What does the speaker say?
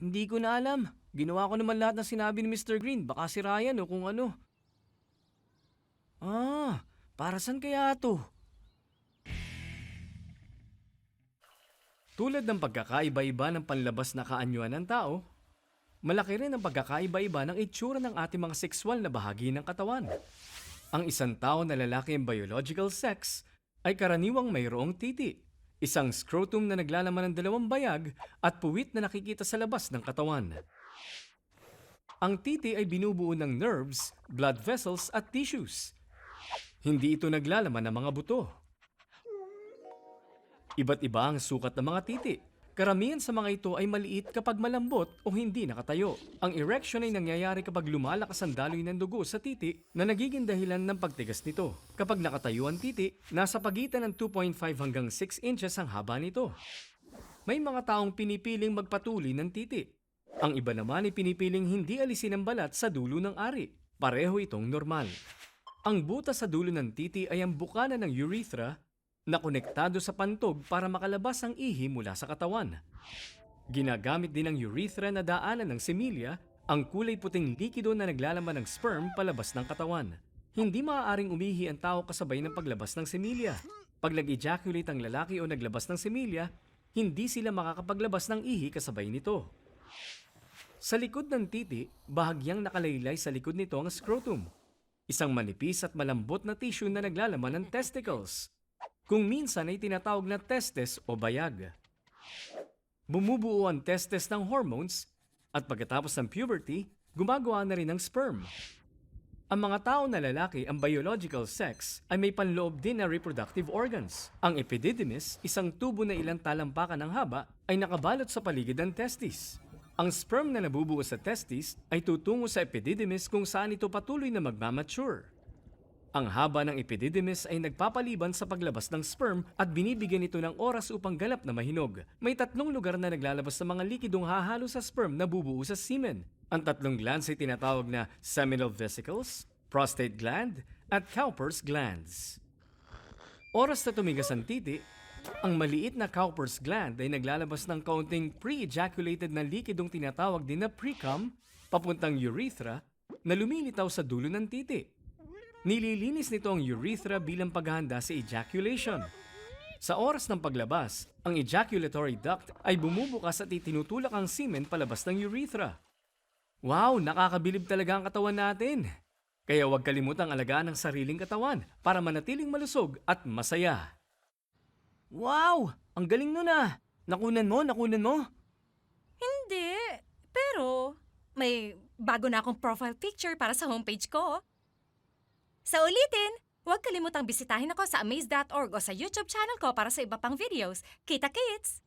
Hindi ko na alam. Ginawa ko naman lahat ng sinabi ni Mr. Green. Baka si Ryan o kung ano. Ah, para saan kaya to? Tulad ng pagkakaiba-iba ng panlabas na kaanyuan ng tao, malaki rin ang pagkakaiba-iba ng itsura ng ating mga sexual na bahagi ng katawan. Ang isang tao na lalaki ang biological sex ay karaniwang mayroong titi, isang scrotum na naglalaman ng dalawang bayag at puwit na nakikita sa labas ng katawan. Ang titi ay binubuo ng nerves, blood vessels at tissues. Hindi ito naglalaman ng mga buto. Iba't iba ang sukat ng mga titi. Karamihan sa mga ito ay maliit kapag malambot o hindi nakatayo. Ang erection ay nangyayari kapag lumalakas ang daloy ng dugo sa titi na nagiging dahilan ng pagtigas nito. Kapag nakatayo ang titi, nasa pagitan ng 2.5 hanggang 6 inches ang haba nito. May mga taong pinipiling magpatuli ng titi. Ang iba naman ay pinipiling hindi alisin ang balat sa dulo ng ari. Pareho itong normal. Ang butas sa dulo ng titi ay ang bukana ng urethra na konektado sa pantog para makalabas ang ihi mula sa katawan. Ginagamit din ang urethra na daanan ng semilya, ang kulay puting likido na naglalaman ng sperm palabas ng katawan. Hindi maaaring umihi ang tao kasabay ng paglabas ng semilya. Pag nag-ejaculate ang lalaki o naglabas ng semilya, hindi sila makakapaglabas ng ihi kasabay nito. Sa likod ng titi, bahagyang nakalaylay sa likod nito ang scrotum. Isang manipis at malambot na tissue na naglalaman ng testicles. Kung minsan ay tinatawag na testes o bayag. Bumubuo ang testes ng hormones at pagkatapos ng puberty, gumagawa na rin ng sperm. Ang mga tao na lalaki ang biological sex ay may panloob din na reproductive organs. Ang epididymis, isang tubo na ilang talampakan ng haba, ay nakabalot sa paligid ng testis. Ang sperm na nabubuo sa testis ay tutungo sa epididymis kung saan ito patuloy na magmamature. Ang haba ng epididymis ay nagpapaliban sa paglabas ng sperm at binibigyan ito ng oras upang galap na mahinog. May tatlong lugar na naglalabas ng mga likidong hahalo sa sperm na bubuo sa semen. Ang tatlong glands ay tinatawag na seminal vesicles, prostate gland, at Cowper's glands. Oras na tumigas ang titi, ang maliit na Cowper's gland ay naglalabas ng kaunting pre-ejaculated na likidong tinatawag din na precum papuntang urethra na lumilitaw sa dulo ng titi. Nililinis nito ang urethra bilang paghahanda sa ejaculation. Sa oras ng paglabas, ang ejaculatory duct ay bumubukas at itinutulak ang semen palabas ng urethra. Wow, nakakabilib talaga ang katawan natin. Kaya huwag kalimutang alagaan ang sariling katawan para manatiling malusog at masaya. Wow! Ang galing nun ah! Nakunan mo, nakunan mo. Hindi. Pero, may bago na akong profile picture para sa homepage ko. Sa ulitin, huwag kalimutang bisitahin ako sa amaze.org o sa YouTube channel ko para sa iba pang videos. Kita kits!